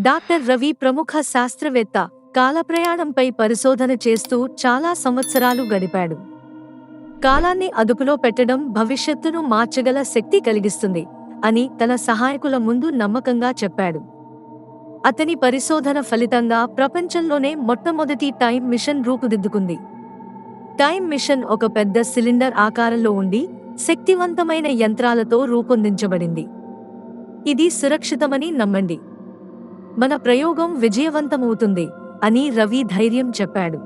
Doctor Ravi ప్రముఖ శాస్త్రవేత్త కాలప్రయాణంపై పరిశోధన చేస్తూ చాలా సంవత్సరాలు గడిపాడు. కాలాన్ని అదుపులో పెట్టడం భవిష్యత్తును మార్చగల శక్తి కలిగిస్తుంది అని తన సహాయకుల ముందు నమ్మకంగా చెప్పాడు. అతని పరిశోధన ఫలితంగా ప్రపంచంలోనే మొట్టమొదటి టైం మిషన్ రూపుదిద్దుకుంది. టైం మిషన్ ఒక పెద్ద సిలిండర్ ఆకారంలో ఉండి శక్తివంతమైన యంత్రాలతో రూపొందించబడింది. ఇది సురక్షితమని నమ్మండి. మన ప్రయోగం విజయవంతమవుతుంది అని రవి ధైర్యం చెప్పాడు.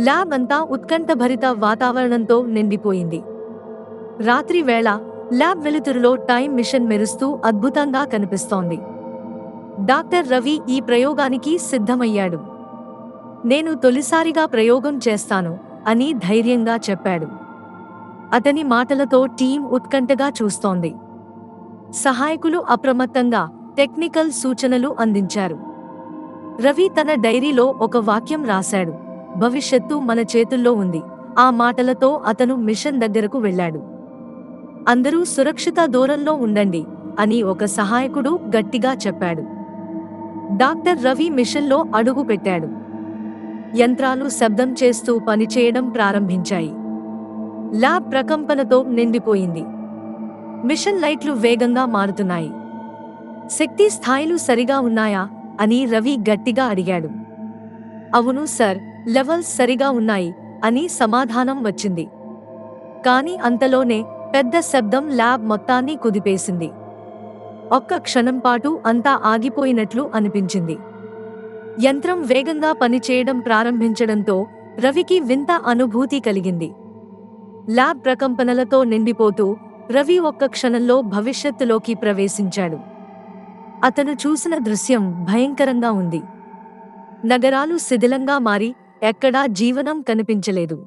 ల్యాబ్ అంతా ఉత్కంఠభరిత వాతావరణంతో నిండిపోయింది. రాత్రి వేళ ల్యాబ్ వెలుతురులో టైం మిషన్ మెరుస్తూ అద్భుతంగా కనిపిస్తోంది. డాక్టర్ రవి ఈ ప్రయోగానికి సిద్ధమయ్యాడు. నేను తొలిసారిగా ప్రయోగం చేస్తాను అని ధైర్యంగా చెప్పాడు. అతని మాటలతో టీం ఉత్కంఠగా చూస్తోంది. సహాయకులు అప్రమత్తంగా టెక్నికల్ సూచనలు అందించారు. రవి తన డైరీలో ఒక వాక్యం రాశాడు. భవిష్యత్తు మన చేతుల్లో ఉంది. ఆ మాటలతో అతను మిషన్ దగ్గరకు వెళ్ళాడు. అందరూ సురక్షిత దూరంలో ఉండండి అని ఒక సహాయకుడు గట్టిగా చెప్పాడు. డాక్టర్ రవి మిషన్లో అడుగు పెట్టాడు. యంత్రాలు శబ్దం చేస్తూ పనిచేయడం ప్రారంభించాయి. ల్యాబ్ ప్రకంపనతో నిండిపోయింది. మిషన్ లైట్లు వేగంగా మారుతున్నాయి. శక్తి స్థాయిలు సరిగా ఉన్నాయా? అని రవి గట్టిగా అడిగాడు. అవును సార్ లెవెల్స్ సరిగా ఉన్నాయి అని సమాధానం వచ్చింది. కాని అంతలోనే పెద్ద శబ్దం ల్యాబ్ మొత్తాన్ని కుదిపేసింది. ఒక్క క్షణం పాటు అంతా ఆగిపోయినట్లు అనిపించింది. యంత్రం వేగంగా పనిచేయడం ప్రారంభించడంతో రవికి వింత అనుభూతి కలిగింది. ల్యాబ్ ప్రకంపనలతో నిండిపోతూ రవి ఒక్క క్షణంలో భవిష్యత్తులోకి ప్రవేశించాడు. అతను చూసిన దృశ్యం భయంకరంగా ఉంది. నగరాలు శిథిలంగా మారి ఎక్కడా జీవనం కనిపించలేదు.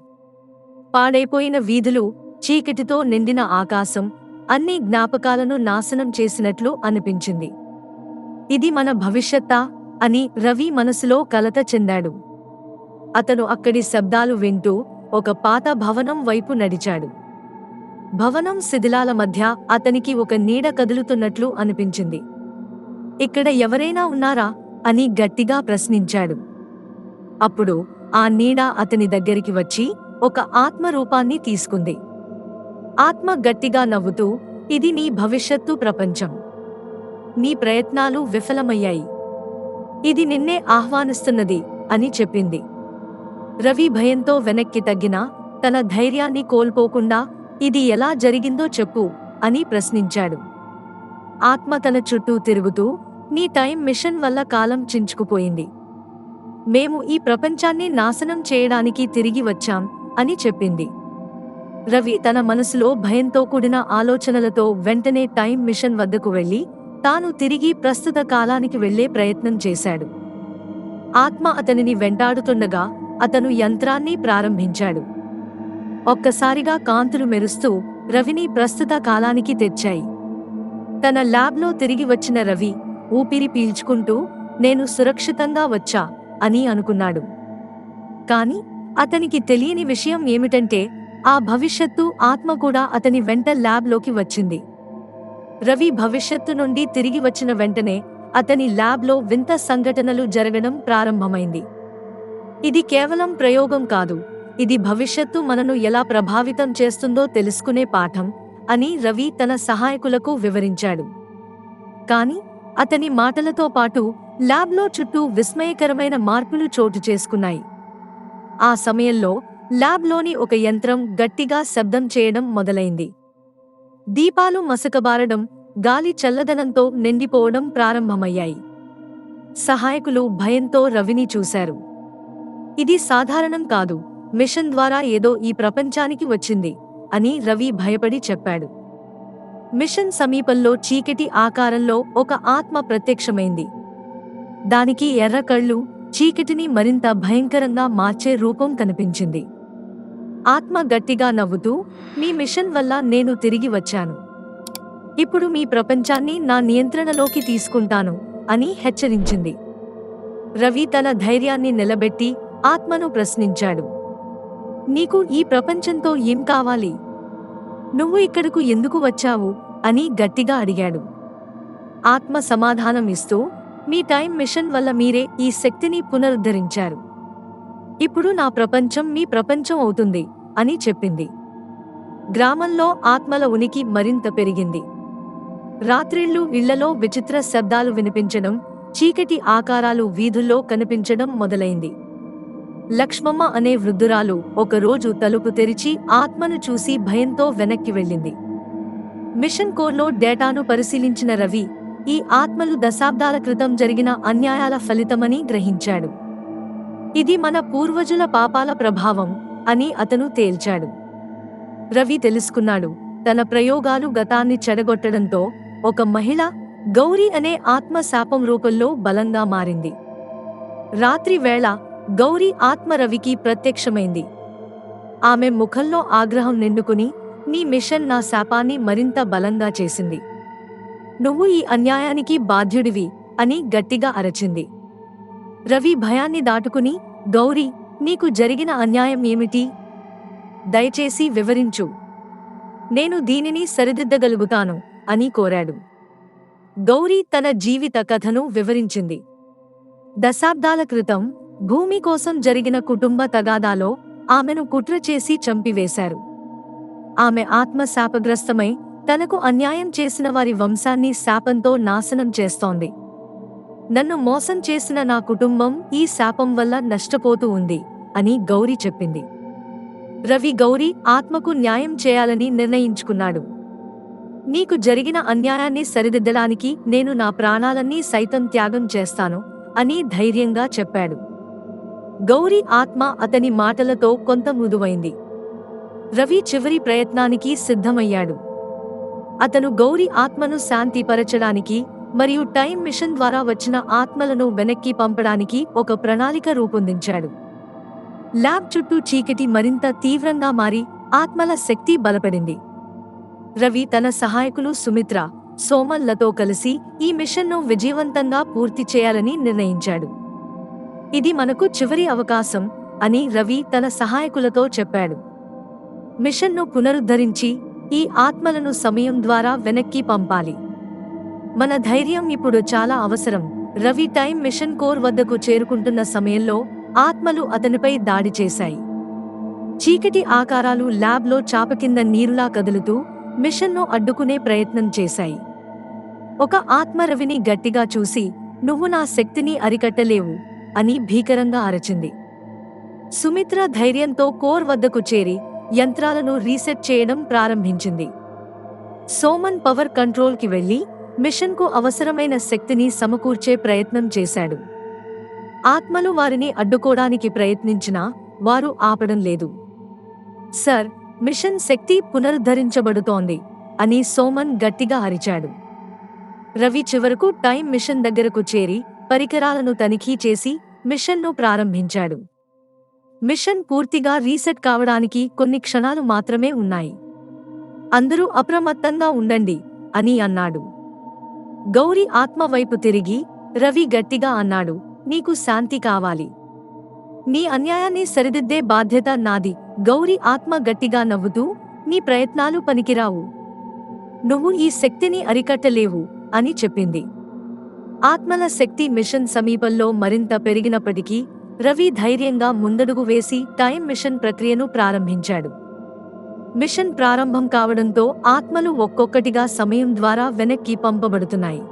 పాడైపోయిన వీధులు చీకటితో నిండిన ఆకాశం అన్ని జ్ఞాపకాలను నాశనం చేసినట్లు అనిపించింది. ఇది మన భవిష్యత్తా అని రవి మనసులో కలత చెందాడు. అతను అక్కడి శబ్దాలు వింటూ ఒక పాత భవనం వైపు నడిచాడు. భవనం శిథిలాల మధ్య అతనికి ఒక నీడ కదులుతున్నట్లు అనిపించింది. ఇక్కడ ఎవరైనా ఉన్నారా? అని గట్టిగా ప్రశ్నించాడు. అప్పుడు ఆ నీడ అతని దగ్గరికి వచ్చి ఒక ఆత్మ రూపాన్ని తీసుకుంది. ఆత్మ గట్టిగా నవ్వుతూ ఇది నీ భవిష్యత్తు ప్రపంచం. నీ ప్రయత్నాలు విఫలమయ్యాయి. ఇది నిన్నే ఆహ్వానిస్తున్నది అని చెప్పింది. రవి భయంతో వెనక్కి తగ్గినా తన ధైర్యాన్ని కోల్పోకుండా ఇది ఎలా జరిగిందో చెప్పు అని ప్రశ్నించాడు. ఆత్మ తన చుట్టూ తిరుగుతూ నీ టైం మిషన్ వల్ల కాలం చించుకుపోయింది. మేము ఈ ప్రపంచాన్ని నాశనం చేయడానికి తిరిగి వచ్చాం అని చెప్పింది. రవి తన మనసులో భయంతో కూడిన ఆలోచనలతో వెంటనే టైం మిషన్ వద్దకు వెళ్ళి తాను తిరిగి ప్రస్తుత కాలానికి వెళ్ళే ప్రయత్నం చేశాడు. ఆత్మ అతనిని వెంటాడుతుండగా అతను యంత్రాన్ని ప్రారంభించాడు. ఒక్కసారిగా కాంతులు మెరుస్తూ రవిని ప్రస్తుత కాలానికి తెచ్చాయి. తన ల్యాబ్లో తిరిగి వచ్చిన రవి ఊపిరి పీల్చుకుంటూ నేను సురక్షితంగా వచ్చా అని అనుకున్నాడు. కాని అతనికి తెలియని విషయం ఏమిటంటే ఆ భవిష్యత్తు ఆత్మ కూడా అతని వెంట ల్యాబ్లోకి వచ్చింది. రవి భవిష్యత్తు నుండి తిరిగి వచ్చిన వెంటనే అతని ల్యాబ్లో వింత సంఘటనలు జరగడం ప్రారంభమైంది. ఇది కేవలం ప్రయోగం కాదు ఇది భవిష్యత్తు మనను ఎలా ప్రభావితం చేస్తుందో తెలుసుకునే పాఠం అని రవి తన సహాయకులకు వివరించాడు. కాని అతని మాటలతో పాటు ల్యాబ్లో చుట్టూ విస్మయకరమైన మార్పులు చోటు చేసుకున్నాయి. ఆ సమయంలో ల్యాబ్లోని ఒక యంత్రం గట్టిగా శబ్దం చేయడం మొదలైంది. దీపాలు మసకబారడం గాలి చల్లదనంతో నిండిపోవడం ప్రారంభమయ్యాయి. సహాయకులు భయంతో రవిని చూశారు. ఇది సాధారణం కాదు మిషన్ ద్వారా ఏదో ఈ ప్రపంచానికి వచ్చింది. అని రవి భయపడి చెప్పాడు. మిషన్ సమీపంలో చీకటి ఆకారంలో ఒక ఆత్మ ప్రత్యక్షమైంది. దానికి ఎర్ర కళ్ళు చీకటిని మరింత భయంకరంగా మార్చే రూపం కనిపించింది. ఆత్మ గట్టిగా నవ్వుతూ మీ మిషన్ వల్ల నేను తిరిగి వచ్చాను. ఇప్పుడు మీ ప్రపంచాన్ని నా నియంత్రణలోకి తీసుకుంటాను అని హెచ్చరించింది. రవి తన ధైర్యాన్ని నిలబెట్టి ఆత్మను ప్రశ్నించాడు. నీకు ఈ ప్రపంచంతో ఏం కావాలి? నువ్వు ఇక్కడకు ఎందుకు వచ్చావు? అని గట్టిగా అడిగాడు. ఆత్మ సమాధానం ఇస్తూ మీ టైం మిషన్ వల్ల మీరే ఈ శక్తిని పునరుద్ధరించారు. ఇప్పుడు నా ప్రపంచం మీ ప్రపంచం అవుతుంది అని చెప్పింది. గ్రామంలో ఆత్మల ఉనికి మరింత పెరిగింది. రాత్రిళ్ళు ఇళ్ళలో విచిత్ర శబ్దాలు వినిపించడం చీకటి ఆకారాలు వీధుల్లో కనిపించడం మొదలైంది. లక్ష్మమ్మ అనే వృద్ధురాలు ఒకరోజు తలుపు తెరిచి ఆత్మను చూసి భయంతో వెనక్కి వెళ్ళింది. మిషన్ కోర్లో డేటాను పరిశీలించిన రవి ఈ ఆత్మలు దశాబ్దాల క్రితం జరిగిన అన్యాయాల ఫలితమని గ్రహించాడు. ఇది మన పూర్వజుల పాపాల ప్రభావం అని అతను తేల్చాడు. రవి తెలుసుకున్నాడు తన ప్రయోగాలు గతాన్ని చెడగొట్టడంతో ఒక మహిళ గౌరీ అనే ఆత్మ శాపం రూపంలో బలంగా మారింది. రాత్రి వేళ గౌరీ ఆత్మ రవికి ప్రత్యక్షమైంది. ఆమె ముఖంలో ఆగ్రహం నిండుకుని నీ మిషన్ నా శాపాన్ని మరింత బలంగా చేసింది. నువ్వు ఈ అన్యాయానికి బాధ్యుడివి అని గట్టిగా అరచింది. రవి భయాన్ని దాటుకుని గౌరీ నీకు జరిగిన అన్యాయం ఏమిటి? దయచేసి వివరించు. నేను దీనిని సరిదిద్దగలుగుతాను అని కోరాడు. గౌరీ తన జీవిత కథను వివరించింది. దశాబ్దాల క్రితం భూమి కోసం జరిగిన కుటుంబ తగాదాలో ఆమెను కుట్ర చేసి చంపివేశారు. ఆమె ఆత్మ శాపగ్రస్తమై తనకు అన్యాయం చేసిన వారి వంశాన్ని శాపంతో నాశనం చేస్తోంది. నన్ను మోసం చేసిన నా కుటుంబం ఈ శాపం వల్ల నష్టపోతూ ఉంది అని గౌరీ చెప్పింది. రవి గౌరీ ఆత్మకు న్యాయం చేయాలని నిర్ణయించుకున్నాడు. నీకు జరిగిన అన్యాయాన్ని సరిదిద్దడానికి నేను నా ప్రాణాలన్నీ సైతం త్యాగం చేస్తాను అని ధైర్యంగా చెప్పాడు. గౌరీ ఆత్మ అతని మాటలతో కొంత మృదువైంది. రవి చివరి ప్రయత్నానికి సిద్ధమయ్యాడు. అతను గౌరీ ఆత్మను శాంతిపరచడానికి మరియు టైం మిషన్ ద్వారా వచ్చిన ఆత్మలను వెనక్కి పంపడానికి ఒక ప్రణాళిక రూపొందించాడు. ల్యాబ్ చుట్టూ చీకటి మరింత తీవ్రంగా మారి ఆత్మల శక్తి బలపడింది. రవి తన సహాయకులు సుమిత్ర సోమల్లతో కలిసి ఈ మిషన్ను విజయవంతంగా పూర్తి చేయాలని నిర్ణయించాడు. ఇది మనకు చివరి అవకాశం అని రవి తన సహాయకులతో చెప్పాడు. మిషన్ను పునరుద్ధరించి ఈ ఆత్మలను సమయం ద్వారా వెనక్కి పంపాలి. మన ధైర్యం ఇప్పుడు చాలా అవసరం. రవి టైం మిషన్ కోర్ వద్దకు చేరుకుంటున్న సమయంలో ఆత్మలు అతనిపై దాడి చేశాయి. చీకటి ఆకారాలు ల్యాబ్లో చాప కింద నీరులా కదులుతూ మిషన్ను అడ్డుకునే ప్రయత్నం చేశాయి. ఒక ఆత్మ రవిని గట్టిగా చూసి నువ్వు నా శక్తిని అరికట్టలేవు. అని భీకరంగా అరచింది. సుమిత్ర ధైర్యంతో కోర్ వద్దకు చేరి యంత్రాలను రీసెట్ చేయడం ప్రారంభించింది. సోమన్ పవర్ కంట్రోల్కి వెళ్ళి మిషన్కు అవసరమైన శక్తిని సమకూర్చే ప్రయత్నం చేశాడు. ఆత్మలు వారిని అడ్డుకోవడానికి ప్రయత్నించినా వారు ఆపడం లేదు. సర్ మిషన్ శక్తి పునరుద్ధరించబడుతోంది అని సోమన్ గట్టిగా అరిచాడు. రవి చివరకు టైం మిషన్ దగ్గరకు చేరి పరికరాలను తనిఖీ చేసి మిషన్ను ప్రారంభించాడు. మిషన్ పూర్తిగా రీసెట్ కావడానికి కొన్ని క్షణాలు మాత్రమే ఉన్నాయి. అందరూ అప్రమత్తంగా ఉండండి అని అన్నాడు. గౌరీ ఆత్మవైపు తిరిగి రవి గట్టిగా అన్నాడు నీకు శాంతి కావాలి. నీ అన్యాయాన్ని సరిదిద్దే బాధ్యత నాది గౌరీ ఆత్మ గట్టిగా నవ్వుతూ నీ ప్రయత్నాలు పనికిరావు. నువ్వు ఈ శక్తిని అరికట్టలేవు అని చెప్పింది. ఆత్మల శక్తి మిషన్ సమీపంలో మరింత పెరిగినప్పటికీ రవి ధైర్యంగా ముందడుగు వేసి టైం మిషన్ ప్రక్రియను ప్రారంభించాడు. మిషన్ ప్రారంభం కావడంతో ఆత్మలు ఒక్కొక్కటిగా సమయం ద్వారా వెనక్కి పంపబడుతున్నాయి.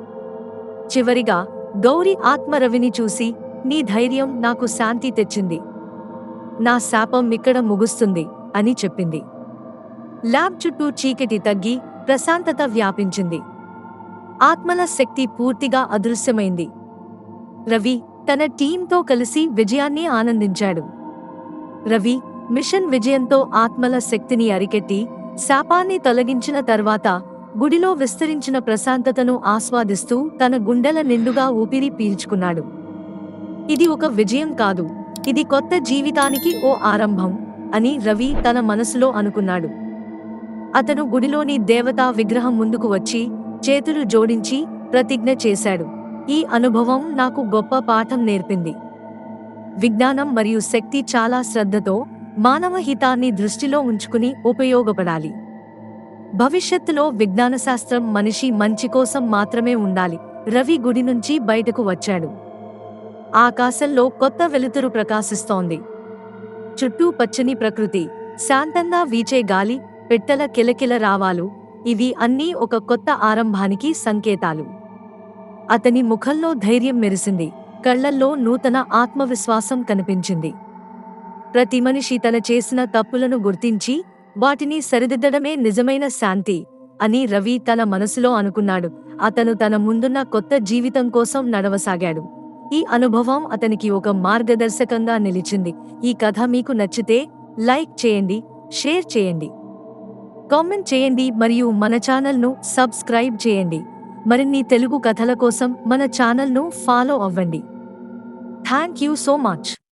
చివరిగా గౌరీ ఆత్మ రవిని చూసి నీ ధైర్యం నాకు శాంతి తెచ్చింది. నా శాపం ఇక్కడ ముగుస్తుంది అని చెప్పింది. ల్యాబ్ చుట్టూ చీకటి తగ్గి ప్రశాంతత వ్యాపించింది. ఆత్మల శక్తి పూర్తిగా అదృశ్యమైంది. రవి తన టీంతో కలిసి విజయాన్ని ఆనందించాడు. రవి మిషన్ విజయంతో ఆత్మల శక్తిని అరికెట్టి శాపాన్ని తొలగించిన తర్వాత గుడిలో విస్తరించిన ప్రశాంతతను ఆస్వాదిస్తూ తన గుండెల నిండుగా ఊపిరి పీల్చుకున్నాడు. ఇది ఒక విజయం కాదు ఇది కొత్త జీవితానికి ఓ ఆరంభం అని రవి తన మనసులో అనుకున్నాడు. అతను గుడిలోని దేవతా విగ్రహం ముందుకు వచ్చి చేతులు జోడించి ప్రతిజ్ఞ చేశాడు. ఈ అనుభవం నాకు గొప్ప పాఠం నేర్పింది. విజ్ఞానం మరియు శక్తి చాలా శ్రద్ధతో మానవ హితాన్ని దృష్టిలో ఉంచుకుని ఉపయోగపడాలి. భవిష్యత్తులో విజ్ఞానశాస్త్రం మనిషి మంచి కోసం మాత్రమే ఉండాలి రవి గుడి నుంచి బయటకు వచ్చాడు. ఆకాశంలో కొత్త వెలుతురు ప్రకాశిస్తోంది. చుట్టూ పచ్చని ప్రకృతి శాంతంగా వీచే గాలి పెట్టెల కిలకిల రావాలు ఇవి అన్నీ ఒక కొత్త ఆరంభానికి సంకేతాలు. అతని ముఖంలో ధైర్యం మెరిసింది కళ్ళల్లో నూతన ఆత్మవిశ్వాసం కనిపించింది. ప్రతి మనిషి తన చేసిన తప్పులను గుర్తించి వాటిని సరిదిద్దడమే నిజమైన శాంతి అని రవి తన మనసులో అనుకున్నాడు. అతను తన ముందున్న కొత్త జీవితం కోసం నడవసాగాడు. ఈ అనుభవం అతనికి ఒక మార్గదర్శకంగా నిలిచింది. ఈ కథ మీకు నచ్చితే లైక్ చేయండి షేర్ చేయండి. కామెంట్ చేయండి మరియు మన ఛానల్ను సబ్స్క్రైబ్ చేయండి. మరిన్ని తెలుగు కథల కోసం మన ఛానల్ను ఫాలో అవ్వండి. Thank you so much.